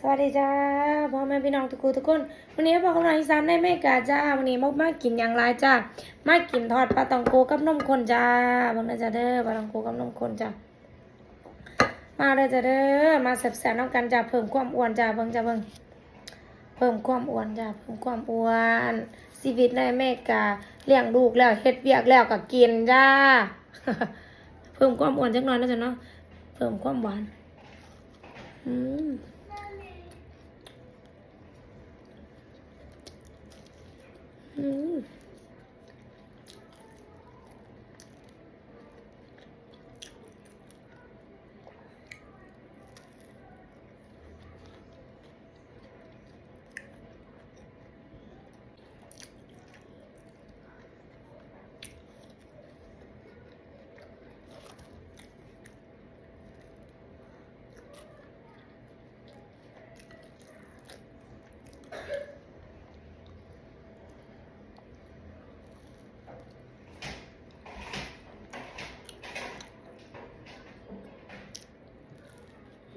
สวัสดีจ้าพ่อแม่พี่น้องทุกคนทุกคน วันนี้บอกกำลังอีสานในเมกาจ้า วันนี้มกมากินอย่างไรจ้ามากินทอดปลาตองโกกับนมข้นจ้าบังนะจ้าเด้อปลาตองโกกับนมข้นจ้ามาเลยจ้าเด้อมาแซ่บๆน้ำกันจ้าเพิ่มความอ้วนจ้าเบิ่งจ้าเบิ่งเพิ่มความอ้วนจ้าเพิ่มความอ้วนชีวิตในอเมริกาเลี้ยงลูกแล้วเฮ็ดเวียกแล้วก็กินจ้าเพิ่มความอ้วนจักหน่อยนะจ้ะเนาะเพิ่มความหวานอืม อืม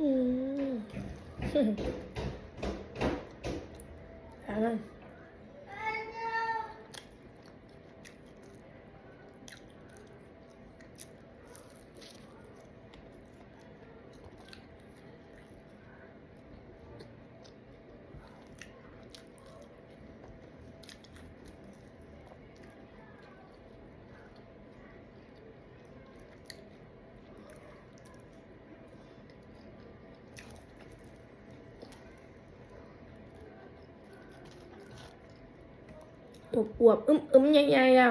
อืมเอาละอวบอวบอึ้มอึ้มใหญ่ๆอะ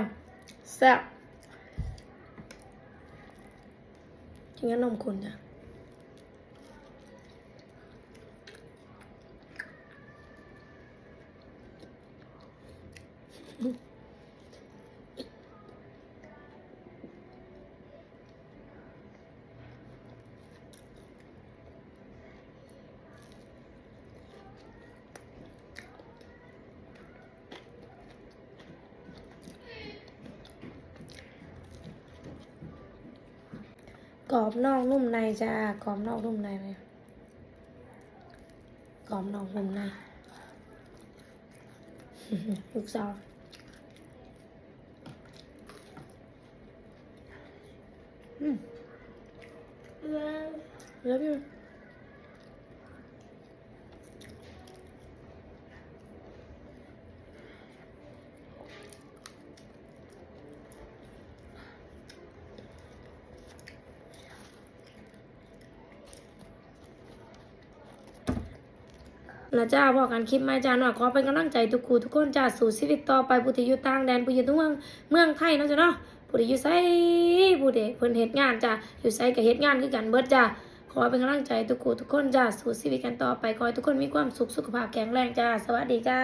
แซ่บจริงๆนมข้นจ้ะ กรอบนอกนุ่มในจ้ากรอบนอกนุ่มในไหมกรอบนอกนุ่มในลูกสาวอืม love you นะจ้าบอกกันคลิปมาจ้าหน่อยขอเป็นกำลังใจทุกคู่ทุกคนจ้าสู่ชีวิตต่อไปผู้ที่อยู่ต่างแดนผู้อยู่ทั่งเมืองไทยเนาะจ้าเนาะผู้ที่อยู่ไสผู้ที่เพิ่นเฮ็ดงานจ้าอยู่ไสก็เฮ็ดงานคือกันเบิดจ้าขอเป็นกำลังใจทุกคู่ทุกคนจ้าสู่ชีวิตกันต่อไปขอให้ทุกคนมีความสุขสุขภาพแข็งแรงจ้าสวัสดีจ้า